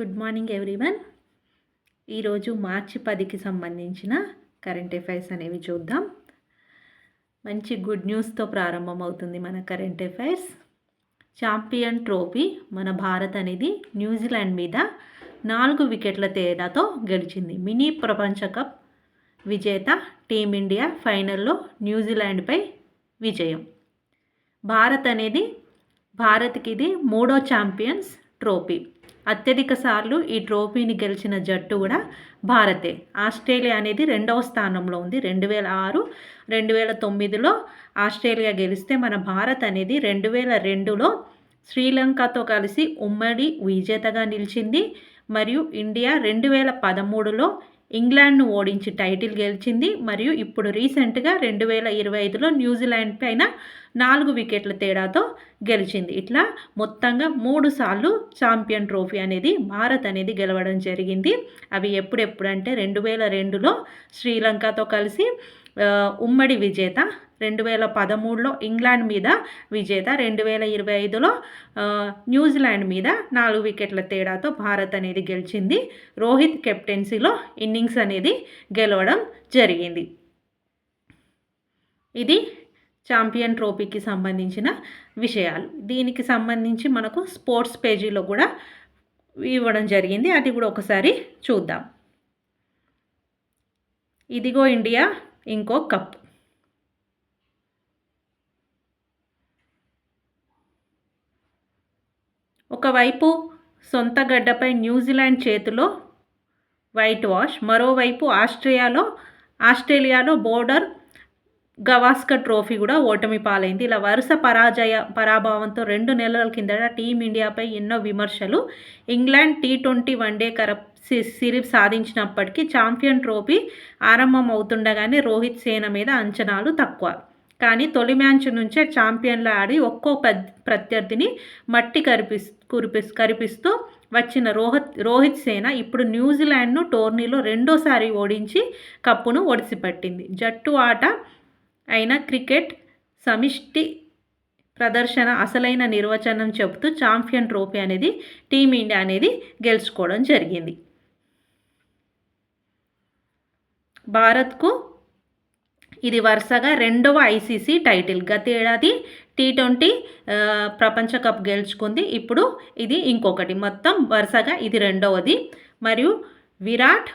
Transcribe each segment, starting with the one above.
Good morning everyone ఈరోజు మార్చి పదికి సంబంధించిన కరెంట్ అఫైర్స్ అనేవి చూద్దాం. మంచి గుడ్ న్యూస్తో ప్రారంభమవుతుంది మన కరెంట్ అఫైర్స్ ఛాంపియన్ ట్రోఫీ మన భారత్ అనేది న్యూజిలాండ్ మీద నాలుగు వికెట్ల తేడాతో గెలిచింది. మినీ ప్రపంచ కప్ విజేత టీమిండియా ఫైనల్లో న్యూజిలాండ్పై విజయం. భారత్ అనేది భారత్కి ఇది మూడో ఛాంపియన్స్ ట్రోఫీ అత్యధిక సార్లు ఈ ట్రోఫీని గెలిచిన జట్టు కూడా భారతే. ఆస్ట్రేలియా అనేది రెండవ స్థానంలో ఉంది. రెండు వేల ఆరు రెండు వేల తొమ్మిదిలో ఆస్ట్రేలియా గెలిస్తే మన భారత్ అనేది రెండు వేల రెండులో శ్రీలంకతో కలిసి ఉమ్మడి విజేతగా నిలిచింది. మరియు ఇండియా రెండు వేల పదమూడులో ఇంగ్లాండ్ను ఓడించి టైటిల్ గెలిచింది. మరియు ఇప్పుడు రీసెంట్గా రెండు వేల ఇరవై ఐదులో న్యూజిలాండ్ పైన నాలుగు వికెట్ల తేడాతో గెలిచింది. ఇట్లా మొత్తంగా మూడు సార్లు ఛాంపియన్ ట్రోఫీ అనేది భారత్ అనేది గెలవడం జరిగింది. అవి ఎప్పుడెప్పుడంటే రెండు వేల రెండులో శ్రీలంకతో కలిసి ఉమ్మడి విజేత రెండు వేల పదమూడులో ఇంగ్లాండ్ మీద విజేత రెండు వేల ఇరవై ఐదులో న్యూజిలాండ్ మీద నాలుగు వికెట్ల తేడాతో భారత్ అనేది గెలిచింది. రోహిత్ కెప్టెన్సీలో ఇన్నింగ్స్ అనేది గెలవడం జరిగింది. ఇది ఛాంపియన్ ట్రోఫీకి సంబంధించిన విషయాలు. దీనికి సంబంధించి మనకు స్పోర్ట్స్ పేజీలో కూడా ఇవ్వడం జరిగింది. అది కూడా ఒకసారి చూద్దాం. ఇదిగో ఇండియా ఇంకో కప్ ఒకవైపు సొంత గడ్డపై న్యూజిలాండ్ చేతిలో వైట్ వాష్ మరోవైపు ఆస్ట్రేలియాలో ఆస్ట్రేలియాలో బోర్డర్ గవాస్కర్ ట్రోఫీ కూడా ఓటమి పాలైంది. ఇలా వరుస పరాజయ పరాభావంతో రెండు నెలల కిందట టీమిండియాపై ఎన్నో విమర్శలు. England T twenty one day కరప్ series సాధించినప్పటికీ ఛాంపియన్ ట్రోఫీ ఆరంభం అవుతుండగానే రోహిత్ సేన మీద అంచనాలు తక్కువ. కానీ తొలి మ్యాచ్ నుంచే ఛాంపియన్లు ఆడి ఒక్కో ప్రత్యర్థిని మట్టి కరిపిస్ కురిపిస్ కరిపిస్తూ వచ్చిన రోహిత్ రోహిత్ సేన ఇప్పుడు న్యూజిలాండ్ను టోర్నీలో రెండోసారి ఓడించి కప్పును ఒడిసిపట్టింది. జట్టు ఆట అయిన క్రికెట్ సమిష్టి ప్రదర్శన అసలైన నిర్వచనం చెబుతూ ఛాంపియన్ ట్రోఫీ అనేది టీమిండియా అనేది గెలుచుకోవడం జరిగింది. భారత్కు ఇది వరుసగా రెండవ ఐసీసీ టైటిల్. గత ఏడాది టీ ట్వంటీ ప్రపంచ కప్ గెలుచుకుంది. ఇప్పుడు ఇది ఇంకొకటి. మొత్తం వరుసగా ఇది రెండవది. మరియు విరాట్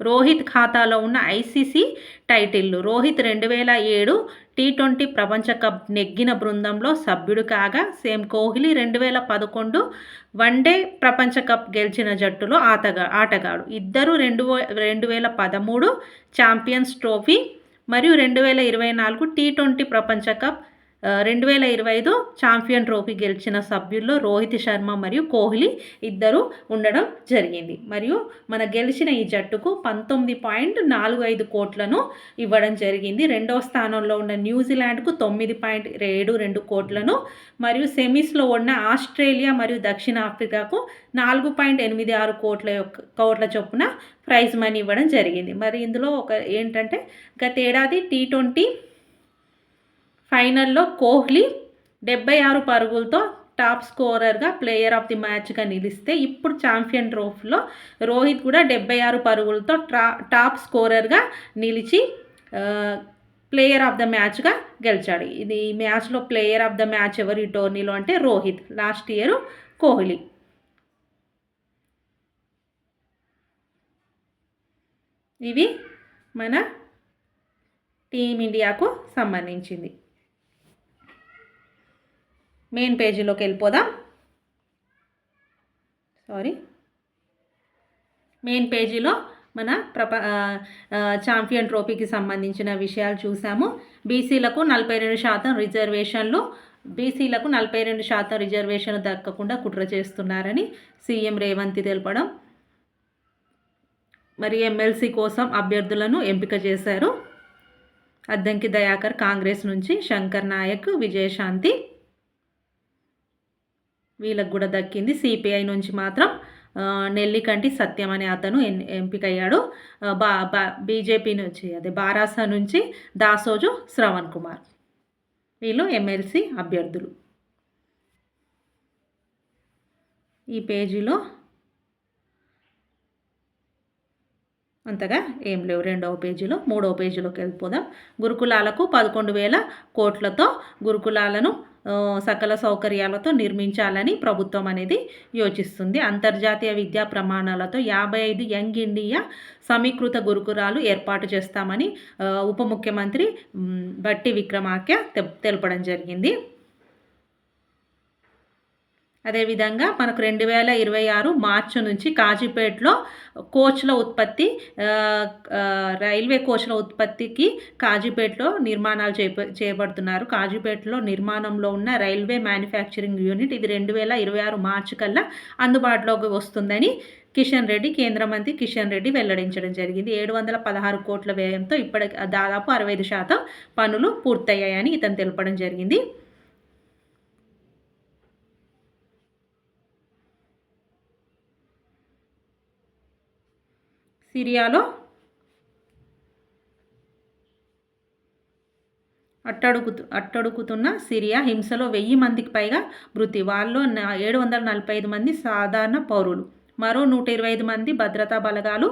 రోహిత్ ఖాతాలో ఉన్న ఐసీసీ టైటిల్లు. రోహిత్ రెండు వేల ఏడు టీ ట్వంటీ ప్రపంచ కప్ నెగ్గిన బృందంలో సభ్యుడు కాగా సేమ్ కోహ్లీ రెండు వేల పదకొండు వన్డే ప్రపంచ కప్ గెలిచిన జట్టులో ఆటగా ఆటగాడు. ఇద్దరు రెండు రెండు వేల పదమూడు ఛాంపియన్స్ ట్రోఫీ మరియు రెండు వేల ఇరవై నాలుగు టీ ట్వంటీ ప్రపంచ కప్ రెండు వేల ఇరవై ఐదు ఛాంపియన్ ట్రోఫీ గెలిచిన సభ్యుల్లో రోహిత్ శర్మ మరియు కోహ్లీ ఇద్దరు ఉండడం జరిగింది. మరియు మన గెలిచిన ఈ జట్టుకు పంతొమ్మిది పాయింట్ నాలుగు ఐదు కోట్లను ఇవ్వడం జరిగింది. రెండవ స్థానంలో ఉన్న న్యూజిలాండ్కు తొమ్మిది పాయింట్ ఏడు రెండు కోట్లను మరియు సెమీస్లో ఉన్న ఆస్ట్రేలియా మరియు దక్షిణాఫ్రికాకు నాలుగు పాయింట్ ఎనిమిది ఆరు కోట్ల యొక్క కోట్ల చొప్పున ప్రైజ్ మనీ ఇవ్వడం జరిగింది. మరి ఇందులో ఒక ఏంటంటే గతేడాది టీ ట్వంటీ ఫైనల్లో కోహ్లీ డెబ్బై ఆరు పరుగులతో టాప్ స్కోరర్గా ప్లేయర్ ఆఫ్ ది మ్యాచ్గా నిలిస్తే ఇప్పుడు ఛాంపియన్ ట్రోఫీలో రోహిత్ కూడా డెబ్బై ఆరు పరుగులతో ట్రా టాప్ స్కోరర్గా నిలిచి ప్లేయర్ ఆఫ్ ద మ్యాచ్గా గెలిచాడు. ఇది ఈ మ్యాచ్లో ప్లేయర్ ఆఫ్ ద మ్యాచ్ ఎవరు ఈ టోర్నీలో అంటే రోహిత్ లాస్ట్ ఇయర్ కోహ్లీ. ఇవి మన టీమిండియాకు సంబంధించింది. మెయిన్ పేజీలోకి వెళ్ళిపోదాం. సారీ మెయిన్ పేజీలో మన ప్రప ఛాంపియన్ ట్రోఫీకి సంబంధించిన విషయాలు చూసాము. బీసీలకు నలభై రెండు శాతం రిజర్వేషన్లు బీసీలకు నలభై రెండు శాతం రిజర్వేషన్ దక్కకుండా కుట్ర చేస్తున్నారని సీఎం రేవంత్ తెలపడం. మరి ఎమ్మెల్సీ కోసం అభ్యర్థులను ఎంపిక చేశారు. అద్దంకి దయాకర్ కాంగ్రెస్ నుంచి శంకర్ నాయక్ విజయశాంతి. వీళ్ళకు కూడా దక్కింది సిపిఐ నుంచి మాత్రం. నెల్లికంటి సత్యం అనే అతను ఎంపికయ్యాడు. బా బా బీజేపీ నుంచి అదే బారాస నుంచి దాసోజు శ్రవణ్ కుమార్. వీళ్ళు ఎమ్మెల్సీ అభ్యర్థులు. ఈ పేజీలో అంతగా ఏం లేవు. రెండవ పేజీలో మూడవ పేజీలోకి వెళ్ళిపోదాం. గురుకులాలకు పదకొండు వేల కోట్లతో గురుకులాలను సకల సౌకర్యాలతో నిర్మించాలని ప్రభుత్వం అనేది యోచిస్తుంది. అంతర్జాతీయ విద్యా ప్రమాణాలతో యాభై ఐదు యంగ్ ఇండియా సమీకృత గురుకురాలు ఏర్పాటు చేస్తామని ఉప ముఖ్యమంత్రి బట్టి విక్రమార్క తెలపడం జరిగింది. అదేవిధంగా మనకు రెండు వేల ఇరవై ఆరు మార్చి నుంచి కాజీపేటలో కోచ్ల ఉత్పత్తి రైల్వే కోచ్ల ఉత్పత్తికి కాజీపేటలో నిర్మాణాలు చేప చేపడుతున్నారు కాజీపేటలో నిర్మాణంలో ఉన్న రైల్వే మ్యానుఫ్యాక్చరింగ్ యూనిట్ ఇది రెండు వేల ఇరవై ఆరు మార్చి కల్లా అందుబాటులోకి వస్తుందని కిషన్ రెడ్డి కేంద్ర మంత్రి కిషన్ రెడ్డి వెల్లడించడం జరిగింది. ఏడు వందల పదహారు కోట్ల వ్యయంతో ఇప్పటికి దాదాపు అరవై ఐదు శాతం పనులు పూర్తయ్యాయని ఇతను తెలపడం జరిగింది. సిరియాలో అట్టడుగుతు అట్టడుగుతున్న సిరియా హింసలో వెయ్యి మందికి పైగా మృతి. వాళ్ళలో ఏడు వందల నలభై ఐదు మంది సాధారణ పౌరులు. మరో నూట ఇరవై ఐదు మంది భద్రతా బలగాలు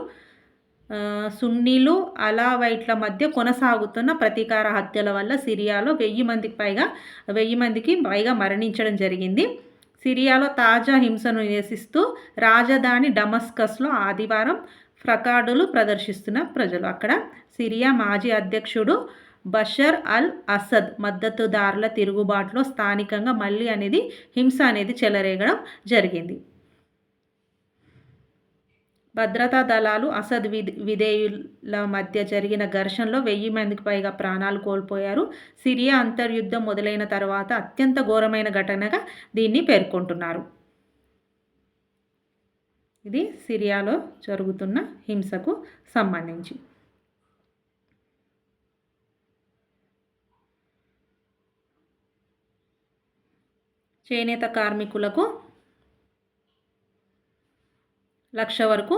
సున్నీలు అలావైట్ల మధ్య కొనసాగుతున్న ప్రతీకార హత్యల వల్ల సిరియాలో వెయ్యి మందికి పైగా వెయ్యి మందికి పైగా మరణించడం జరిగింది. సిరియాలో తాజా హింసను నిరసిస్తూ రాజధాని డమస్కస్లో ఆదివారం ఫ్రకార్డులు ప్రదర్శిస్తున్న ప్రజలు. అక్కడ సిరియా మాజీ అధ్యక్షుడు బషర్ అల్ అసద్ మద్దతుదారుల తిరుగుబాటులో స్థానికంగా మళ్ళీ అనేది హింస అనేది చెలరేగడం జరిగింది. భద్రతా దళాలు అసద్ విధేయుల మధ్య జరిగిన ఘర్షణలో వెయ్యి మందికి పైగా ప్రాణాలు కోల్పోయారు. సిరియా అంతర్యుద్ధం మొదలైన తర్వాత అత్యంత ఘోరమైన ఘటనగా దీన్ని పేర్కొంటున్నారు. ఇది సిరియాలో జరుగుతున్న హింసకు సంబంధించి. చేనేత కార్మికులకు లక్ష వరకు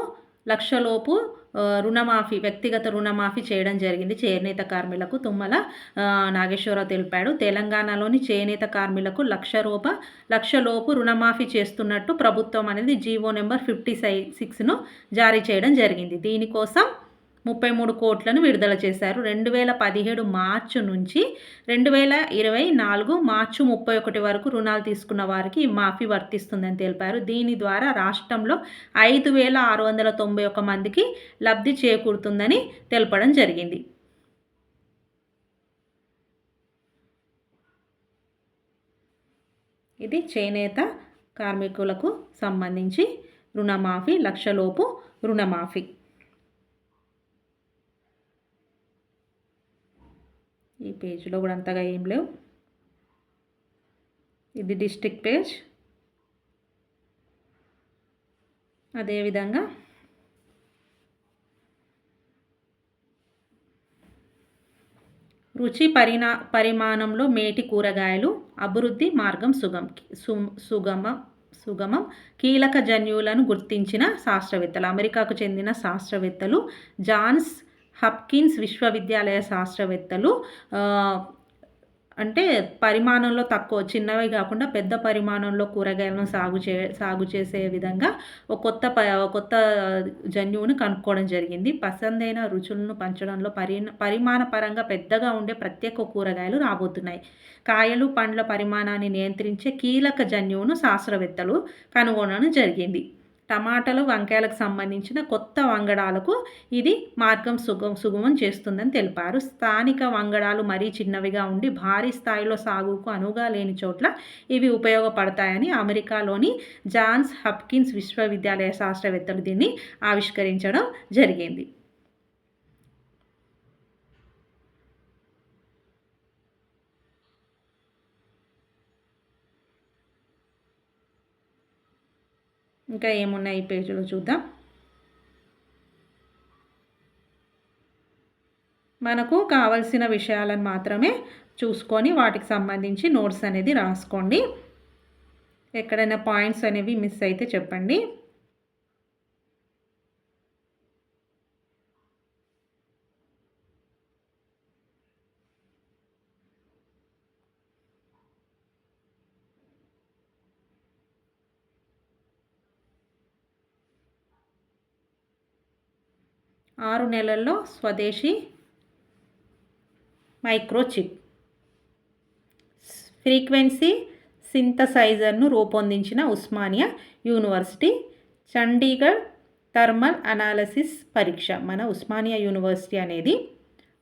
లక్షలోపు రుణమాఫీ వ్యక్తిగత రుణమాఫీ చేయడం జరిగింది. చేనేత కార్మికులకు తుమ్మల నాగేశ్వరరావు తెలిపాడు. తెలంగాణలోని చేనేత కార్మికులకు లక్ష రూప లక్షలోపు రుణమాఫీ చేస్తున్నట్టు ప్రభుత్వం అనేది జీవో నెంబర్ ఫిఫ్టీ సై సిక్స్ను జారీ చేయడం జరిగింది. దీనికోసం ముప్పై మూడు కోట్లను విడుదల చేశారు. రెండు వేల పదిహేడు మార్చి నుంచి రెండు వేల ఇరవై నాలుగు మార్చి ముప్పై ఒకటి వరకు రుణాలు తీసుకున్న వారికి మాఫీ వర్తిస్తుందని తెలిపారు. దీని ద్వారా రాష్ట్రంలో ఐదు వేల ఆరు వందల తొంభై ఒక మందికి లబ్ధి చేకూరుతుందని తెలపడం జరిగింది. ఇది చేనేత కార్మికులకు సంబంధించి రుణమాఫీ లక్షలోపు రుణమాఫీ. ఈ పేజ్లో కూడా అంతగా ఏం లేవు. ఇది డిస్టిక్ పేజ్. అదేవిధంగా రుచి పరిణా పరిమాణంలో మేటి కూరగాయలు అభివృద్ధి మార్గం సుగం సుగమ సుగమం కీలక జన్యువులను గుర్తించిన శాస్త్రవేత్తలు అమెరికాకు చెందిన శాస్త్రవేత్తలు జాన్స్ హప్కిన్స్ విశ్వవిద్యాలయ శాస్త్రవేత్తలు అంటే పరిమాణంలో తక్కువ చిన్నవి కాకుండా పెద్ద పరిమాణంలో కూరగాయలను సాగు చే సాగు చేసే విధంగా ఒక కొత్త ప కొత్త జన్యువును కనుక్కోవడం జరిగింది. పసందైన రుచులను పంచడంలో పరి పరిమాణ పరంగా పెద్దగా ఉండే ప్రత్యేక కూరగాయలు రాబోతున్నాయి. కాయలు పండ్ల పరిమాణాన్ని నియంత్రించే కీలక జన్యువును శాస్త్రవేత్తలు కనుగొనడం జరిగింది. టమాటాలు వంకాయలకు సంబంధించిన కొత్త వంగడాలకు ఇది మార్గం సుగం సుగమం చేస్తుందని తెలిపారు. స్థానిక వంగడాలు మరీ చిన్నవిగా ఉండి భారీ స్థాయిలో సాగుకు అనువుగా లేని చోట్ల ఇవి ఉపయోగపడతాయని అమెరికాలోని జాన్స్ హప్కిన్స్ విశ్వవిద్యాలయ శాస్త్రవేత్తలు దీన్ని ఆవిష్కరించడం జరిగింది. ఇంకా ఏమున్నాయి ఈ పేజీలో చూద్దాం. మనకు కావలసిన విషయాలను మాత్రమే చూసుకొని వాటికి సంబంధించి నోట్స్ అనేది రాసుకోండి. ఎక్కడైనా పాయింట్స్ అనేవి మిస్ అయితే చెప్పండి. ఆరు నెలల్లో స్వదేశీ మైక్రోచిప్ ఫ్రీక్వెన్సీ సింథసైజర్ను రూపొందించిన Osmania university Chandigarh thermal analysis పరీక్ష. మన ఉస్మానియా యూనివర్సిటీ అనేది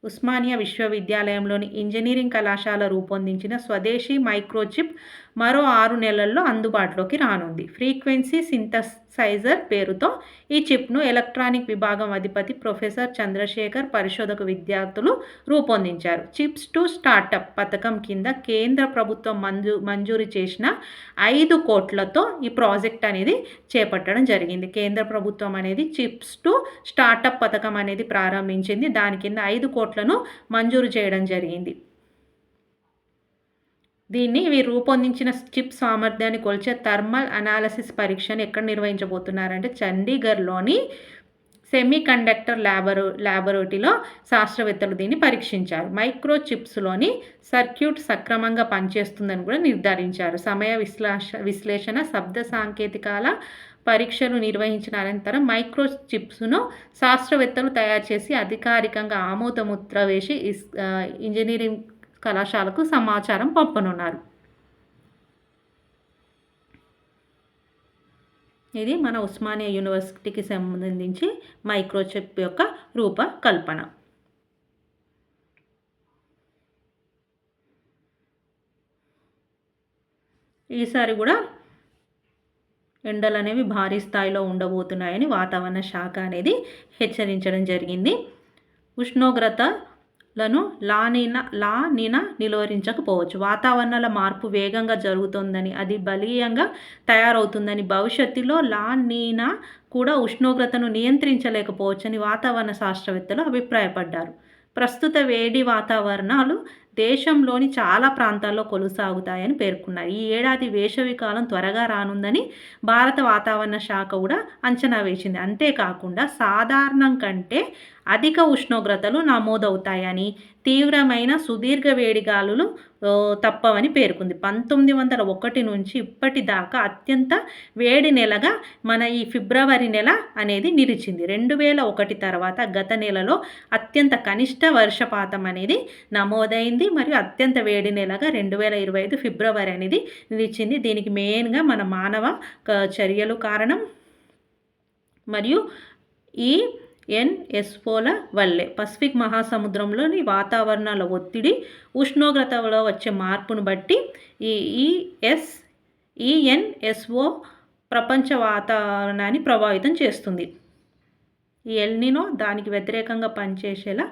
ఉస్మానియా విశ్వవిద్యాలయంలోని ఇంజనీరింగ్ కళాశాల రూపొందించిన స్వదేశీ మైక్రోచిప్ మరో ఆరు నెలల్లో అందుబాటులోకి రానుంది. ఫ్రీక్వెన్సీ సింథసైజర్ పేరుతో ఈ చిప్ను ఎలక్ట్రానిక్ విభాగం అధిపతి ప్రొఫెసర్ చంద్రశేఖర్ పరిశోధక విద్యార్థులు రూపొందించారు. చిప్స్ టు స్టార్టప్ పథకం కింద కేంద్ర ప్రభుత్వం మంజూ మంజూరు చేసిన ఐదు కోట్లతో ఈ ప్రాజెక్ట్ అనేది చేపట్టడం జరిగింది. కేంద్ర ప్రభుత్వం అనేది చిప్స్ టు స్టార్టప్ పథకం అనేది ప్రారంభించింది. దాని కింద ఐదు కోట్లను మంజూరు చేయడం జరిగింది. దీన్ని ఇవి రూపొందించిన చిప్ సామర్థ్యాన్ని కొలిచే థర్మల్ అనాలసిస్ పరీక్షను ఎక్కడ నిర్వహించబోతున్నారంటే చండీగఢ్లోని సెమీ కండక్టర్ ల్యాబొరో ల్యాబొరేటరీలో శాస్త్రవేత్తలు దీన్ని పరీక్షించారు. మైక్రో చిప్స్లోని సర్క్యూట్ సక్రమంగా పనిచేస్తుందని కూడా నిర్ధారించారు. సమయ విశ్లేష విశ్లేషణ శబ్ద సాంకేతికాల పరీక్షలు నిర్వహించిన అనంతరం మైక్రో చిప్స్ను శాస్త్రవేత్తలు తయారు చేసి అధికారికంగా ఆమోదముద్ర వేసి ఇంజనీరింగ్ కళాశాలకు సమాచారం పంపనున్నారు. ఇది మన ఉస్మానియా యూనివర్సిటీకి సంబంధించి మైక్రోచిప్ యొక్క రూపకల్పన. ఈసారి కూడా ఎండలు అనేవి భారీ స్థాయిలో ఉండబోతున్నాయని వాతావరణ శాఖ అనేది హెచ్చరించడం జరిగింది. ఉష్ణోగ్రత లను లానిన లానిన నిలువరించకపోవచ్చు. వాతావరణాల మార్పు వేగంగా జరుగుతుందని అది బలీయంగా తయారవుతుందని భవిష్యత్తులో లానీనా కూడా ఉష్ణోగ్రతను నియంత్రించలేకపోవచ్చని వాతావరణ శాస్త్రవేత్తలు అభిప్రాయపడ్డారు. ప్రస్తుత వేడి వాతావరణాలు దేశంలోని చాలా ప్రాంతాల్లో కొనసాగుతాయని పేర్కొన్నారు. ఈ ఏడాది వేసవికాలం త్వరగా రానుందని భారత వాతావరణ శాఖ కూడా అంచనా వేసింది. అంతేకాకుండా సాధారణం కంటే అధిక ఉష్ణోగ్రతలు నమోదవుతాయని తీవ్రమైన సుదీర్ఘ వేడిగాలులు తప్పవని పేర్కొంది. పంతొమ్మిది వందల ఒకటి నుంచి ఇప్పటిదాకా అత్యంత వేడి నెలగా మన ఈ ఫిబ్రవరి నెల అనేది నిలిచింది. రెండు వేల ఒకటి తర్వాత గత నెలలో అత్యంత కనిష్ట వర్షపాతం అనేది నమోదైంది మరియు అత్యంత వేడి నెలగా రెండు వేల ఇరవై ఐదు ఫిబ్రవరి అనేది నిలిచింది. దీనికి మెయిన్గా మన మానవ చర్యలు కారణం మరియు ఈ ఎన్ఎస్ఓల వల్లే. పసిఫిక్ మహాసముద్రంలోని వాతావరణాల ఒత్తిడి ఉష్ణోగ్రతలో వచ్చే మార్పును బట్టి ఈ ఈఎస్ ఈఎన్ఎస్ఓ ప్రపంచ వాతావరణాన్ని ప్రభావితం చేస్తుంది. ఈ ఎల్నినో దానికి వ్యతిరేకంగా పనిచేసేలా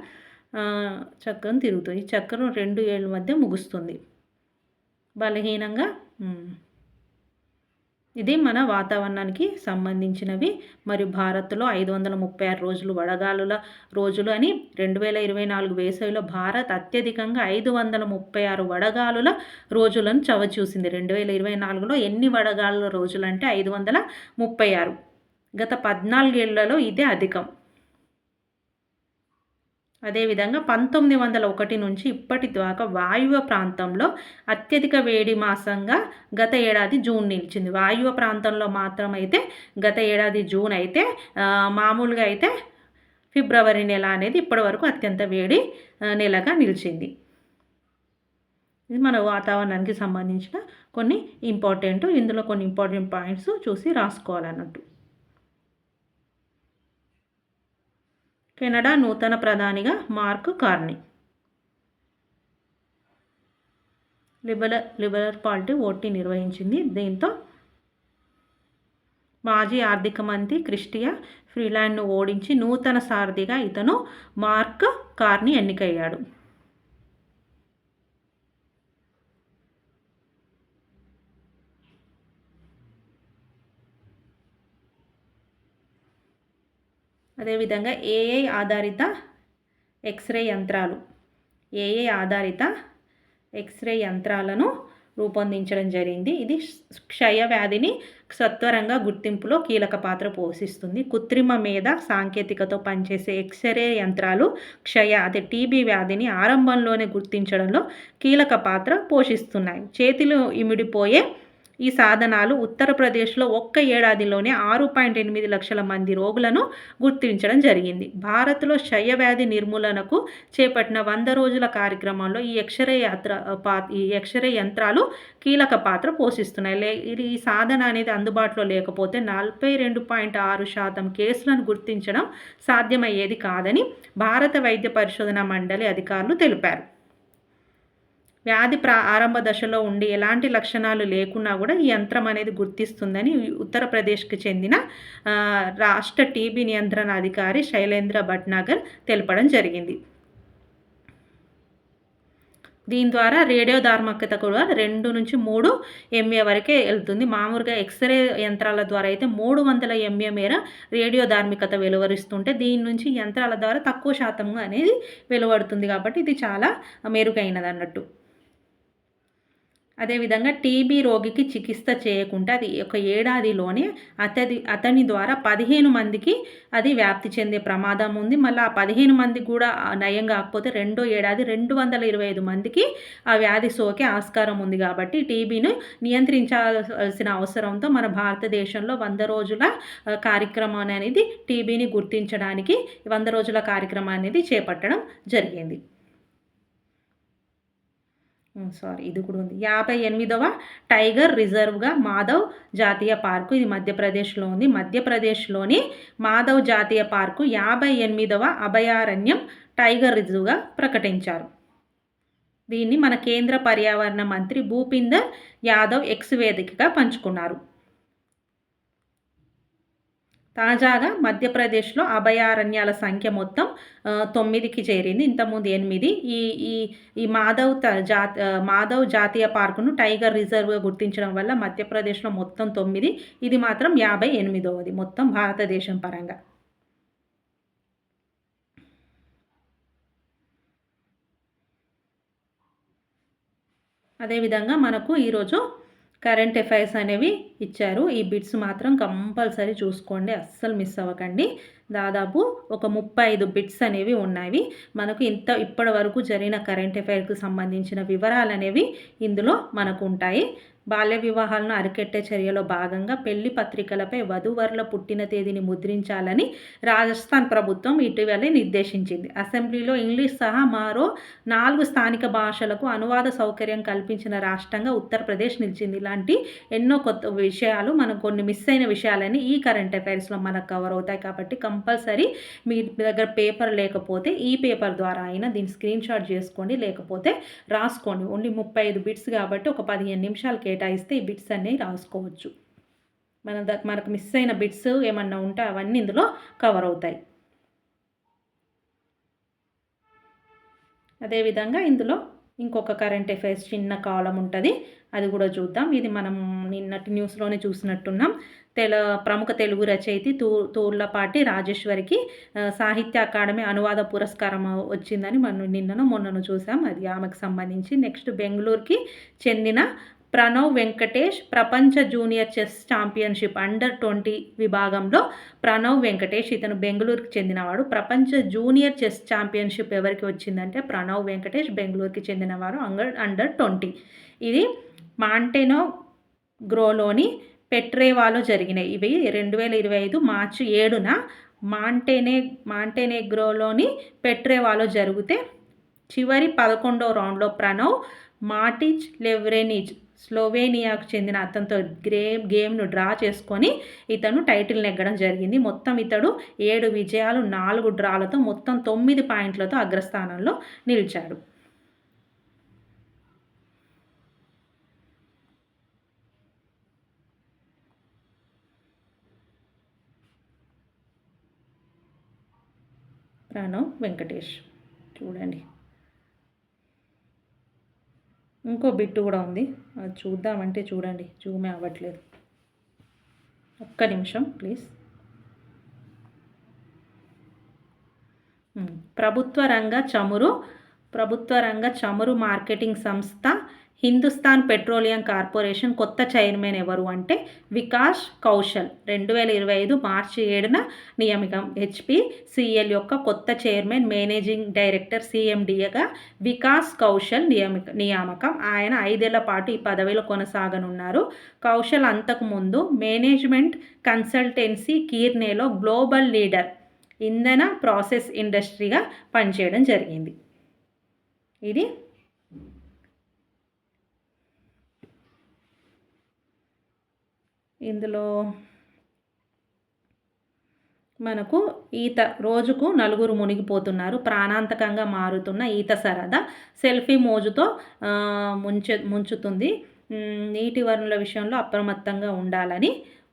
చక్రం తిరుగుతుంది. ఈ చక్రం రెండు ఏళ్ళ మధ్య ముగుస్తుంది. బలహీనంగా ఇది మన వాతావరణానికి సంబంధించినవి. మరియు భారత్లో ఐదు వందల ముప్పై ఆరు రోజులు వడగాలుల రోజులు అని రెండు వేల ఇరవై నాలుగు వేసవిలో భారత్ అత్యధికంగా ఐదు వందల ముప్పై ఆరు వడగాలుల రోజులను చవచూసింది. రెండు వేల ఇరవై నాలుగులో ఎన్ని వడగాలుల రోజులు అంటే ఐదు వందల ముప్పై ఆరు. గత పద్నాలుగేళ్ళలో ఇదే అధికం. అదేవిధంగా పంతొమ్మిది వందల ఒకటి నుంచి ఇప్పటి దాకా వాయువ్య ప్రాంతంలో అత్యధిక వేడి మాసంగా గత ఏడాది జూన్ నిలిచింది. వాయువ్య ప్రాంతంలో మాత్రమైతే గత ఏడాది జూన్ అయితే మామూలుగా అయితే ఫిబ్రవరి నెల అనేది ఇప్పటివరకు అత్యంత వేడి నెలగా నిలిచింది. ఇది మన వాతావరణానికి సంబంధించిన కొన్ని ఇంపార్టెంట్ ఇందులో కొన్ని ఇంపార్టెంట్ పాయింట్స్ చూసి రాసుకోవాలన్నట్టు. కెనడా నూతన ప్రధానిగా Mark Carney. Liberal liberal party OT నిర్వహించింది. దీంతో మాజీ ఆర్థిక మంత్రి క్రిస్టియా ఫ్రీలాండ్ను ఓడించి నూతన సారథిగా ఇతను మార్క్ కార్ని ఎన్నికయ్యాడు. అదేవిధంగా ఏఐ ఆధారిత ఎక్స్రే యంత్రాలు. ఏఐ ఆధారిత ఎక్స్రే యంత్రాలను రూపొందించడం జరిగింది. ఇది క్షయ వ్యాధిని సత్వరంగా గుర్తింపులో కీలక పాత్ర పోషిస్తుంది. కృత్రిమ మీద సాంకేతికతో పనిచేసే ఎక్స్రే యంత్రాలు క్షయ అదే టీబీ వ్యాధిని ఆరంభంలోనే గుర్తించడంలో కీలక పాత్ర పోషిస్తున్నాయి. చేతిలో ఇమిడిపోయే ఈ సాధనాలు ఉత్తరప్రదేశ్లో ఒక్క ఏడాదిలోనే ఆరు పాయింట్ ఎనిమిది లక్షల మంది రోగులను గుర్తించడం జరిగింది. భారత్లో క్షయవ్యాధి నిర్మూలనకు చేపట్టిన వంద రోజుల కార్యక్రమంలో ఈ ఎక్స్రే యాత్ర పా ఈ ఎక్స్రే యంత్రాలు కీలక పాత్ర పోషిస్తున్నాయి. లే ఇది ఈ సాధన అనేది అందుబాటులో లేకపోతే నలభై రెండు పాయింట్ ఆరు శాతం కేసులను గుర్తించడం సాధ్యమయ్యేది కాదని భారత వైద్య పరిశోధన మండలి అధికారులు తెలిపారు. వ్యాధి ప్రా ఆరంభ దశలో ఉండి ఎలాంటి లక్షణాలు లేకున్నా కూడా ఈ యంత్రం అనేది గుర్తిస్తుందని ఉత్తరప్రదేశ్కి చెందిన రాష్ట్ర టీబీ నియంత్రణ అధికారి శైలేంద్ర భట్నాగర్ తెలపడం జరిగింది. దీని ద్వారా రేడియో ధార్మకత కూడా రెండు నుంచి మూడు ఎంఏ వరకే వెళ్తుంది. మామూలుగా ఎక్స్రే యంత్రాల ద్వారా అయితే మూడు వందల ఎంఏ మేర రేడియో ధార్మికత వెలువరిస్తుంటే దీని నుంచి యంత్రాల ద్వారా తక్కువ శాతం అనేది వెలువడుతుంది కాబట్టి ఇది చాలా మెరుగైనది అన్నట్టు అదేవిధంగా టీబీ రోగికి చికిత్స చేయకుండా అది ఒక ఏడాదిలోనే అతడి అతని ద్వారా పదిహేను మందికి అది వ్యాప్తి చెందే ప్రమాదం ఉంది. మళ్ళీ ఆ పదిహేను మందికి కూడా నయం కాకపోతే రెండో ఏడాది రెండు వందల ఇరవై ఐదు మందికి ఆ వ్యాధి సోకే ఆస్కారం ఉంది కాబట్టి టీబీని నియంత్రించాల్సిన అవసరంతో మన భారతదేశంలో వంద రోజుల కార్యక్రమం అనేది టీబీని గుర్తించడానికి వంద రోజుల కార్యక్రమం అనేది చేపట్టడం జరిగింది. సారీ ఇది కూడా ఉంది. యాభై ఎనిమిదవ టైగర్ రిజర్వ్గా మాధవ్ జాతీయ పార్కు ఇది మధ్యప్రదేశ్లో ఉంది. మధ్యప్రదేశ్లోని మాధవ్ జాతీయ పార్కు యాభై ఎనిమిదవ అభయారణ్యం టైగర్ రిజర్వ్గా ప్రకటించారు. దీన్ని మన కేంద్ర పర్యావరణ మంత్రి భూపిందర్ యాదవ్ ఎక్స్ వేదికగా పంచుకున్నారు. తాజాగా మధ్యప్రదేశ్లో అభయారణ్యాల సంఖ్య మొత్తం తొమ్మిదికి చేరింది. ఇంతకుముందు ఎనిమిది. ఈ ఈ ఈ మాధవ్ జాతి మాధవ్ జాతీయ పార్కును టైగర్ రిజర్వ్గా గుర్తించడం వల్ల మధ్యప్రదేశ్లో మొత్తం తొమ్మిది. ఇది మాత్రం యాభై ఎనిమిదవది మొత్తం భారతదేశం పరంగా. అదేవిధంగా మనకు ఈరోజు కరెంట్ అఫైర్స్ అనేవి ఇచ్చారు. ఈ బిట్స్ మాత్రం కంపల్సరీ చూసుకోండి. అస్సలు మిస్ అవ్వకండి. దాదాపు ఒక ముప్పై ఐదు బిట్స్ అనేవి ఉన్నాయి. మనకు ఇంత ఇప్పటి వరకు జరిగిన కరెంట్ అఫైర్కి సంబంధించిన వివరాలు అనేవి ఇందులో మనకు ఉంటాయి. బాల్య వివాహాలను అరికెట్టే చర్యలో భాగంగా పెళ్ళి పత్రికలపై వధువరుల పుట్టిన తేదీని ముద్రించాలని రాజస్థాన్ ప్రభుత్వం ఇటీవలే నిర్దేశించింది. అసెంబ్లీలో ఇంగ్లీష్ సహా మరో నాలుగు స్థానిక భాషలకు అనువాద సౌకర్యం కల్పించిన రాష్ట్రంగా ఉత్తరప్రదేశ్ నిలిచింది. ఇలాంటి ఎన్నో కొత్త విషయాలు మనకు కొన్ని మిస్ అయిన విషయాలని ఈ కరెంట్ అఫైర్స్లో మనకు కవర్ అవుతాయి కాబట్టి కంపల్సరీ మీ దగ్గర పేపర్ లేకపోతే ఈ పేపర్ ద్వారా అయినా దీన్ని స్క్రీన్ షాట్ చేసుకోండి లేకపోతే రాసుకోండి. ఓన్లీ ముప్పై ఐదు బిట్స్ కాబట్టి ఒక పదిహేను నిమిషాలకి కేటాయిస్తే ఈ బిట్స్ అనేవి రాసుకోవచ్చు. మన ద మనకు మిస్ అయిన బిట్స్ ఏమన్నా ఉంటే అవన్నీ ఇందులో కవర్ అవుతాయి. అదేవిధంగా ఇందులో ఇంకొక కరెంట్ అఫైర్స్ చిన్న కాలం ఉంటుంది. అది కూడా చూద్దాం. ఇది మనం నిన్నటి న్యూస్లోనే చూసినట్టున్నాం. తెల ప్రముఖ తెలుగు రచయితి తూ తూర్లపాటి రాజేశ్వరికి సాహిత్య అకాడమీ అనువాద పురస్కారం వచ్చిందని మనం నిన్నను మొన్నను చూసాం. అది ఆమెకు సంబంధించి. నెక్స్ట్ బెంగళూరుకి చెందిన ప్రణవ్ వెంకటేష్ ప్రపంచ junior chess championship under twenty విభాగంలో ప్రణవ్ వెంకటేష్ ఇతను బెంగళూరుకి చెందినవాడు. ప్రపంచ జూనియర్ చెస్ ఛాంపియన్షిప్ ఎవరికి వచ్చిందంటే ప్రణవ్ వెంకటేష్ బెంగళూరుకి చెందినవారు అంగర్ అండర్ ట్వంటీ. ఇది మాంటెనో గ్రోలోని పెట్రేవాలో జరిగినాయి. ఇవి రెండు వేల ఇరవై ఐదు మార్చి ఏడున మాంటెనే మాంటెనెగ్రోలోని పెట్రేవాలో జరిగితే చివరి పదకొండవ రౌండ్లో ప్రణవ్ మాటిచ్ లెవ్రెనిజ్ స్లోవేనియాకు చెందిన అతనితో గ్రేమ్ గేమ్ను డ్రా చేసుకొని ఇతను టైటిల్ నెగ్గడం జరిగింది. మొత్తం ఇతడు ఏడు విజయాలు నాలుగు డ్రాలతో మొత్తం తొమ్మిది పాయింట్లతో అగ్రస్థానంలో నిలిచాడు. ప్రణవ్ వెంకటేష్. చూడండి. ఇంకో బిట్టు కూడా ఉంది. అది చూద్దామంటే చూడండి. జూమే అవ్వట్లేదు. ఒక్క నిమిషం ప్లీజ్. ప్రభుత్వ రంగ చమురు ప్రభుత్వ రంగ చమురు మార్కెటింగ్ సంస్థ హిందుస్థాన్ పెట్రోలియం కార్పొరేషన్ కొత్త చైర్మన్ ఎవరు అంటే వికాస్ కౌశల్. రెండు వేల ఇరవై ఐదు మార్చి ఏడున నియమికం హెచ్పిసిఎల్ యొక్క కొత్త చైర్మన్ మేనేజింగ్ డైరెక్టర్ సిఎండిఏగా వికాస్ కౌశల్ నియమిక నియామకం. ఆయన ఐదేళ్ళ పాటు ఈ పదవిలో కొనసాగనున్నారు. కౌశల్ అంతకుముందు మేనేజ్మెంట్ కన్సల్టెన్సీ కీర్నేలో గ్లోబల్ లీడర్ ఇంధన ప్రాసెస్ ఇండస్ట్రీగా పనిచేయడం జరిగింది. ఇది ఇందులో మనకు ఈత రోజుకు నలుగురు మునిగిపోతున్నారు ప్రాణాంతకంగా మారుతున్న ఈత సరదా సెల్ఫీ మోజుతో ముంచె ముంచుతుంది. నీటి వనరుల విషయంలో అప్రమత్తంగా ఉండాలని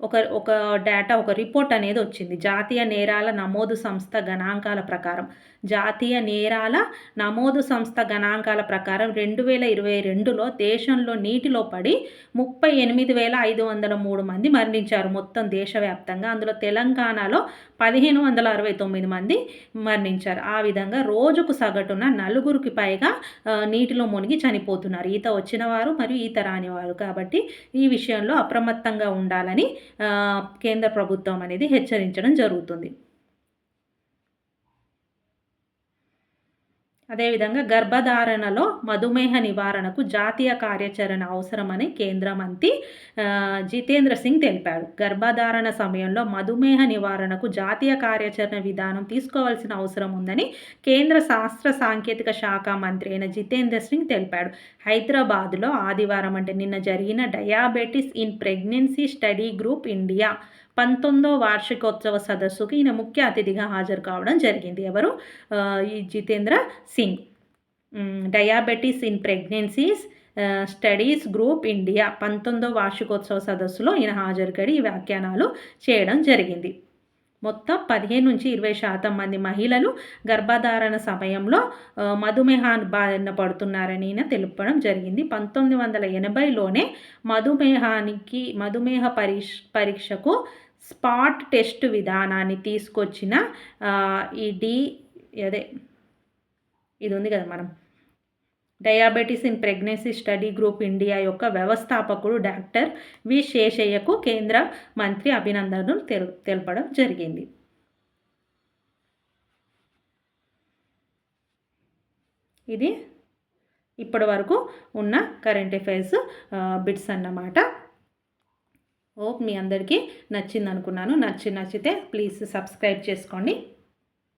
ఒక ఒక డేటా ఒక రిపోర్ట్ అనేది వచ్చింది. జాతీయ నేరాల నమోదు సంస్థ గణాంకాల ప్రకారం. జాతీయ నేరాల నమోదు సంస్థ గణాంకాల ప్రకారం రెండు వేల ఇరవై రెండులో దేశంలో నీటిలో పడి ముప్పై ఎనిమిది వేల ఐదు వందల మూడు మంది మరణించారు. మొత్తం దేశవ్యాప్తంగా అందులో తెలంగాణలో పదిహేను వందల అరవై తొమ్మిది మంది మరణించారు. ఆ విధంగా రోజుకు సగటున నలుగురికి పైగా నీటిలో మునిగి చనిపోతున్నారు. ఈత వచ్చిన వారు మరియు ఈత రాని వారు కాబట్టి ఈ విషయంలో అప్రమత్తంగా ఉండాలని కేంద్ర ప్రభుత్వం అనేది హెచ్చరించడం జరుగుతుంది. అదేవిధంగా గర్భధారణలో మధుమేహ నివారణకు జాతీయ కార్యాచరణ అవసరమని కేంద్ర మంత్రి జితేంద్ర సింగ్ తెలిపాడు గర్భధారణ సమయంలో మధుమేహ నివారణకు జాతీయ కార్యాచరణ విధానం తీసుకోవాల్సిన అవసరం ఉందని కేంద్ర శాస్త్ర సాంకేతిక శాఖ మంత్రి అయిన జితేంద్ర సింగ్ తెలిపాడు. హైదరాబాద్లో ఆదివారం అంటే నిన్న జరిగిన diabetes in pregnancy study group India పంతొమ్మిదో వార్షికోత్సవ సదస్సుకి ఈయన ముఖ్య అతిథిగా హాజరు కావడం జరిగింది. ఎవరు? ఈ Jitendra Singh. Diabetes in pregnancies studies group India పంతొమ్మిదో వార్షికోత్సవ సదస్సులో ఈయన హాజరుకడి ఈ వ్యాఖ్యానాలు చేయడం జరిగింది. మొత్తం పదిహేను నుంచి ఇరవై శాతం మంది మహిళలు గర్భధారణ సమయంలో మధుమేహాన్ని బారిన పడుతున్నారని తెలుపడం జరిగింది. పంతొమ్మిది వందల ఎనభైలోనే మధుమేహానికి మధుమేహ పరీక్ష పరీక్షకు స్పాట్ టెస్ట్ విధానాన్ని తీసుకొచ్చిన ఈ డి అదే ఇది ఉంది కదా మనం diabetes in pregnancy study group India యొక్క వ్యవస్థాపకుడు డాక్టర్ వి శేషయ్యకు కేంద్ర మంత్రి అభినందనలు తెలు తెలపడం జరిగింది. ఇది ఇప్పటి వరకు ఉన్న కరెంట్ అఫైర్స్ బిట్స్ అన్నమాట. ఓ మీ అందరికీ నచ్చింది అనుకున్నాను నచ్చి నచ్చితే ప్లీజ్ సబ్స్క్రైబ్ చేసుకోండి.